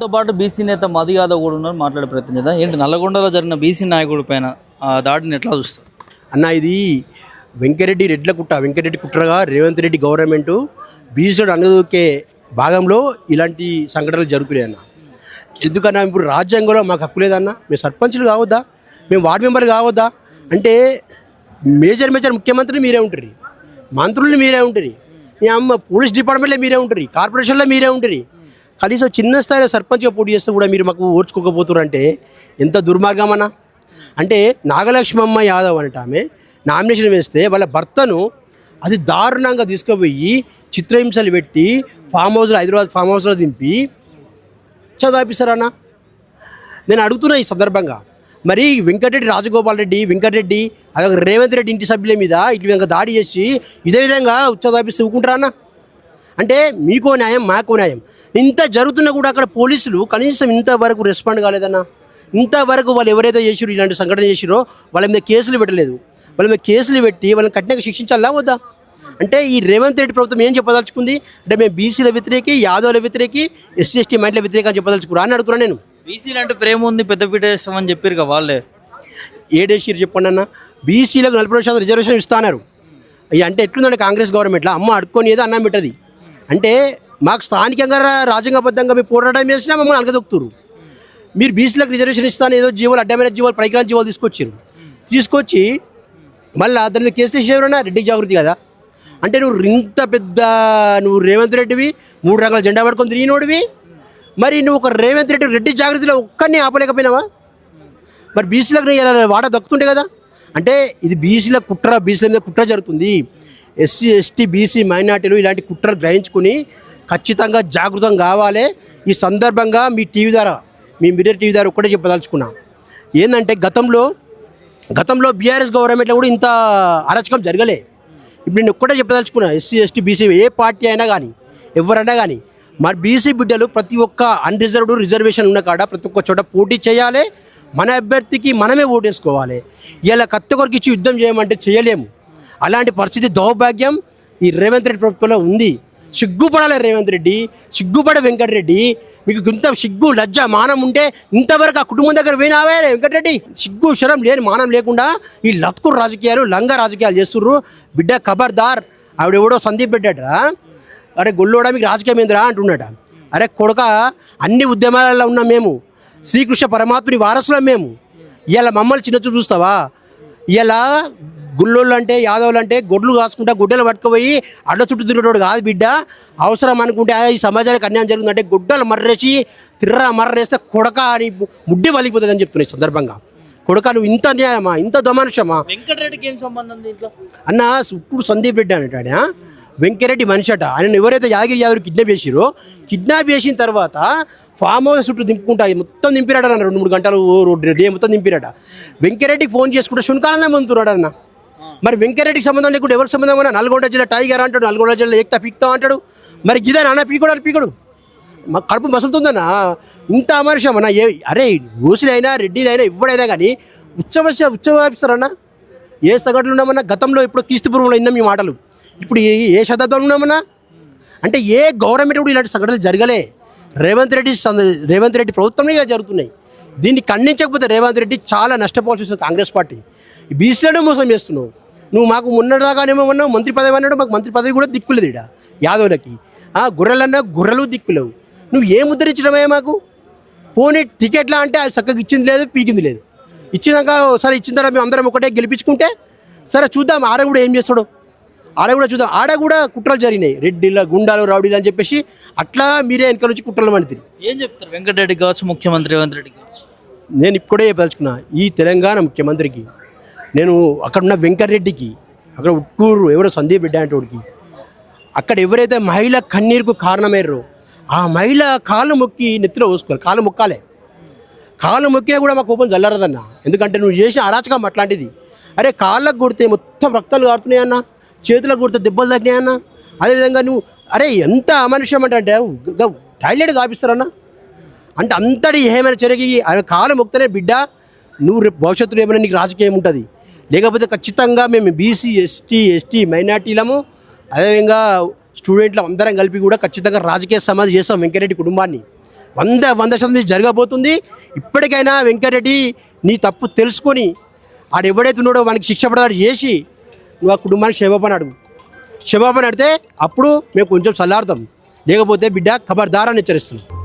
తో పాటు బీసీ నేత మధు యాదవ్ కూడా ఉన్నారు మాట్లాడే ప్రయత్నం చేద్దాం. ఏంటి నల్లగొండలో జరిగిన బీసీ నాయకుడి పైన ఆ దాడిని ఎట్లా చూస్తారు? అన్న ఇది వెంకరెడ్డి రెడ్ల కుట్ట వెంకరెడ్డి కుట్రగా రేవంత్ రెడ్డి గవర్నమెంట్ బీసీడు అనదొక్కే భాగంలో ఇలాంటి సంఘటనలు జరుగుతున్నాయి అన్న. ఎందుకన్నా ఇప్పుడు రాజ్యాంగంలో మాకు హక్కు లేదన్న మేము సర్పంచులు కావద్దా? మేము వార్డు మెంబర్లు కావద్దా? అంటే మేజర్ మేజర్ ముఖ్యమంత్రులు మీరే ఉంటారు. మంత్రులు మీరే ఉంటారు. మీ అమ్మ పోలీస్ డిపార్ట్మెంట్లో మీరే ఉంటారు. కార్పొరేషన్లో మీరే ఉంటారు. కనీసం చిన్న స్థాయిలో సర్పంచ్గా పోటీ చేస్తే కూడా మీరు మాకు ఓడ్చుకోకపోతున్నారు అంటే ఎంత దుర్మార్గం అన్న అంటే నాగలక్ష్మమ్మ యాదవ్ అనేట ఆమె నామినేషన్ వేస్తే వాళ్ళ భర్తను అది దారుణంగా తీసుకుపోయి చిత్రహింసలు పెట్టి ఫామ్ హౌస్లో హైదరాబాద్ ఫామ్ హౌస్లో దింపి చదివిస్తారన్న నేను అడుగుతున్నా ఈ సందర్భంగా. మరి వెంకటరెడ్డి రాజగోపాల్ రెడ్డి వెంకటరెడ్డి అదొక రేవంత్ రెడ్డి ఇంటి సభ్యుల మీద ఇటు విధంగా దాడి చేసి ఇదే విధంగా ఉచ్చదాపిస్తే ఊకుంటారా అన్న? అంటే మీకో న్యాయం మాకో న్యాయం. ఇంత జరుగుతున్నా కూడా అక్కడ పోలీసులు కనీసం ఇంతవరకు రెస్పాండ్ కాలేదన్న? ఇంతవరకు వాళ్ళు ఎవరైతే చేసిరో ఇలాంటి సంఘటన చేసిరో వాళ్ళ మీద కేసులు పెట్టలేదు. వాళ్ళ మీద కేసులు పెట్టి వాళ్ళని కఠినంగా శిక్షించాలా వద్దా? అంటే ఈ రేవంత్ రెడ్డి ప్రభుత్వం ఏం చెప్పదలుచుకుంది? అంటే మేము బీసీల వ్యతిరేకి యాదవుల వ్యతిరేకి ఎస్సీ ఎస్టీ మైండ్ల వ్యతిరేక అని చెప్పదలుచుకురా అని అడుగుతున్నా నేను. బీసీలు అంటే ప్రేమ ఉంది పెద్దపీట వేస్తామని చెప్పారు కదా వాళ్ళే. ఏడేసీరు చెప్పండి అన్న? బీసీలకు నలభై శాతం రిజర్వేషన్ ఇస్తాన్నారు అంటే ఎట్లుందంటే కాంగ్రెస్ గవర్నమెంట్లో అమ్మ అడుక్కొని ఏదో అన్నం పెట్టది. అంటే మాకు స్థానికంగా రాజ్యాంగబద్ధంగా మేము పోరాటం చేసినా మమ్మల్ని అనగదొక్కుతారు మీరు బీసీలకు రిజర్వేషన్ ఇస్తాను ఏదో జీవోలు అడ్డమైన జీవోలు పనికిరాని జీవోలు తీసుకొచ్చారు తీసుకొచ్చి మళ్ళీ దాని మీద కేసు తీసేవరన్నా రెడ్డి జాగృతి కదా. అంటే నువ్వు ఇంత పెద్ద నువ్వు రేవంత్ రెడ్డివి మూడు రకాల జెండా పడుకొని తిరిగినోడివి. మరి నువ్వు ఒక రేవంత్ రెడ్డి రెడ్డి జాగృతిలో ఒక్కరిని ఆపలేకపోయినావా? మరి బీసీలకు నీ ఇలా దక్కుతుండే కదా. అంటే ఇది బీసీల కుట్ర బీసీల మీద కుట్ర జరుగుతుంది. ఎస్సీ ఎస్టీ బీసీ మైనార్టీలు ఇలాంటి కుట్రలు గ్రహించుకుని ఖచ్చితంగా జాగృతం కావాలి. ఈ సందర్భంగా మీ టీవీ ద్వారా మీ మిర్రర్ టీవీ ద్వారా ఒక్కటే చెప్పదలుచుకున్నా. ఏంటంటే గతంలో గతంలో బీఆర్ఎస్ గవర్నమెంట్లో కూడా ఇంత అరచకం జరగలే. ఇప్పుడు నేను ఒక్కటే చెప్పదలుచుకున్నా ఎస్సీ ఎస్టీ బీసీ ఏ పార్టీ అయినా కానీ ఎవరైనా కానీ మరి బీసీ బిడ్డలు ప్రతి ఒక్క అన్రిజర్వ్డ్ రిజర్వేషన్ ఉన్న కాడ ప్రతి ఒక్క చోట పోటీ చేయాలి. మన అభ్యర్థికి మనమే ఓటేసుకోవాలి ఇలా కత్తి కొరకు ఇచ్చి యుద్ధం చేయమంటే చేయలేము. అలాంటి పరిస్థితి దౌర్భాగ్యం ఈ రేవంత్ రెడ్డి ప్రభుత్వంలో ఉంది. సిగ్గుపడాలి రేవంత్ రెడ్డి సిగ్గుపడ వెంకటరెడ్డి మీకు ఇంత సిగ్గు లజ్జ మానం ఉంటే ఇంతవరకు ఆ కుటుంబం దగ్గర పోయినావే వెంకటరెడ్డి సిగ్గు శరం లేని మానం లేకుండా ఈ లత్కుర్ రాజకీయాలు లంగ రాజకీయాలు చేస్తుర్రు. బిడ్డ ఖబర్దార్. ఆవిడెవడో సందీప్ పెట్టాట అరే గొల్లోడా మీకు రాజకీయం ఏందిరా అంటున్నాడ? అరే కొడక అన్ని ఉద్యమాలలో ఉన్నాం మేము. శ్రీకృష్ణ పరమాత్ముని వారసులం మేము. ఇలా మమ్మల్ని చిన్న చూపు చూస్తావా? ఇలా గుల్లోళ్ళు అంటే యాదవులు అంటే గొడ్లు కాసుకుంటా గుడ్డలు పట్టుకుపోయి అడ్డ చుట్టూ తిరిగేటోడు కాదు బిడ్డ. అవసరం అనుకుంటే "ఆ, ఈ సమాజానికి అన్యాయం జరుగుతుందంటే గుడ్డలు మర్రేసి తిర్ర మర్రేస్తే కొడక అని ముడ్డి వలిగిపోతుంది అని చెప్తున్నాయి ఈ సందర్భంగా. కొడక నువ్వు ఇంత అన్యాయమా ఇంత దమానుషమా? వెంకటరెడ్డికి ఏం సంబంధం దీంట్లో అన్న ఇప్పుడు సందీప్ రెడ్డి అనేటాడు ఆ? వెంకరెడ్డి మనిషి అట. ఆయన ఎవరైతే యాదగిరి యాదవ్ కిడ్నాప్ చేసిరో కిడ్నాప్ చేసిన తర్వాత ఫామ్ హౌస్ చుట్టూ దింపుకుంటా మొత్తం దింపిరాడు అన్న రెండు మూడు గంటలు డే మొత్తం దింపిరాట వెంకరెడ్డికి ఫోన్ చేసుకుంటే శునకానందం పొందుతున్నాడు అన్న. మరి వెంకరెడ్డికి సంబంధం లేకుండా ఎవరికి సంబంధం అన్నా నల్గొండ జిల్లా టైగర్ అంటాడు నల్గొండ జిల్లా ఏక్తా పీక్తా అంటాడు. మరి గిదా నాన్న అన్న పీకుడు. మా కడుపు మసులుతుందన్న? ఇంత అమర్షం అన్న? ఏ అరే ఓసినైనా రెడ్డినైనా ఎవడైనా కానీ ఉత్సవ ఉత్సవాపిస్తారన్న ఏ సగటులు ఉన్నామన్నా? గతంలో ఇప్పుడు క్రీస్తుపూర్వంలో విన్నాం ఈ మాటలు. ఇప్పుడు ఏ ఏ శతాబ్దంలో ఉన్నామన్నా? అంటే ఏ గవర్నమెంట్ కూడా ఇలాంటి సంఘటనలు జరగలే? రేవంత్ రెడ్డి సంద- రేవంత్ రెడ్డి ప్రభుత్వంలో ఇలా జరుగుతున్నాయి. దీన్ని ఖండించకపోతే రేవంత్ రెడ్డి చాలా నష్టపోవాల్సి వస్తుంది కాంగ్రెస్ పార్టీ. బీసీలను మోసం చేస్తున్నావు. నువ్వు మాకు మొన్నదాకానేమో ఉన్నావు మంత్రి పదవి అన్నాడు మాకు మంత్రి పదవి కూడా దిక్కులేదు ఇడ యాదవులకి. ఆ, గొర్రెలన్నా గొర్రెలు దిక్కులేవు. నువ్వు ఏ ముద్రించడమే మాకు? పోనీ టికెట్లా అంటే అది చక్కగా ఇచ్చింది లేదు పీకింది లేదు. ఇచ్చినాక సరే ఇచ్చిన తర్వాత మేము అందరం ఒకటే గెలిపించుకుంటే సరే చూద్దాం ఆడ కూడా ఏం చేస్తాడు. ఆడ కూడా చూద్దాం. ఆడ కూడా కుట్రలు జరిగినాయి. రెడ్డిల గుండాలు రౌడీలు అని చెప్పేసి అట్లా మీరే వెనక నుంచి కుట్రలు మండితే ఏం చెప్తారు? వెంకటరెడ్డి కావచ్చు ముఖ్యమంత్రి రేవంత్ రెడ్డి కావచ్చు. నేను ఇప్పుడే చెప్పదలుచుకున్నా ఈ తెలంగాణ ముఖ్యమంత్రికి నేను అక్కడున్న వెంకటరెడ్డికి అక్కడ ఉట్కూరు ఎవరో సందీప్ బిడ్డ అంటోడికి అక్కడ ఎవరైతే మహిళ కన్నీరుకు కారణమయ్యారో ఆ మహిళ కాళ్ళు మొక్కి నెత్తిలో పోసుకోవాలి. కాలు మొక్కాలే. కాళ్ళు మొక్కినా కూడా మా కోపం చల్లరదన్న ఎందుకంటే నువ్వు చేసిన అరాచకం అట్లాంటిది. అరే కాళ్ళకు కొడితే మొత్తం రక్తాలు కారుతున్నాయన్న చేతులకు కొడితే దెబ్బలు తగ్గినాయన్న అదేవిధంగా నువ్వు అరే ఎంత అమనుష్యం అంటే అంటే టాయిలెట్ కాపిస్తారన్నా అంటే అంతటి ఏమైనా చెరిగి ఆయన కాలం మొక్తనే బిడ్డ నువ్వు రేపు భవిష్యత్తులో ఏమైనా నీకు రాజకీయం ఉంటుంది. లేకపోతే ఖచ్చితంగా మేము బీసీ ఎస్టీ ఎస్టీ మైనార్టీలము అదేవిధంగా స్టూడెంట్లు అందరం కలిపి కూడా ఖచ్చితంగా రాజకీయ సమాధి చేస్తాం వెంకరెడ్డి కుటుంబాన్ని. వంద వంద శాతం జరగబోతుంది. ఇప్పటికైనా వెంకరెడ్డి నీ తప్పు తెలుసుకొని ఆడు ఎవడైతే ఉన్నాడో వానికి శిక్ష పడతాడు చేసి నువ్వు ఆ కుటుంబానికి క్షమాపణ అడుగు. క్షమాపణ అడితే అప్పుడు మేము కొంచెం చల్లారుతాం లేకపోతే బిడ్డ ఖబర్దారాన్ని హెచ్చరిస్తున్నాం.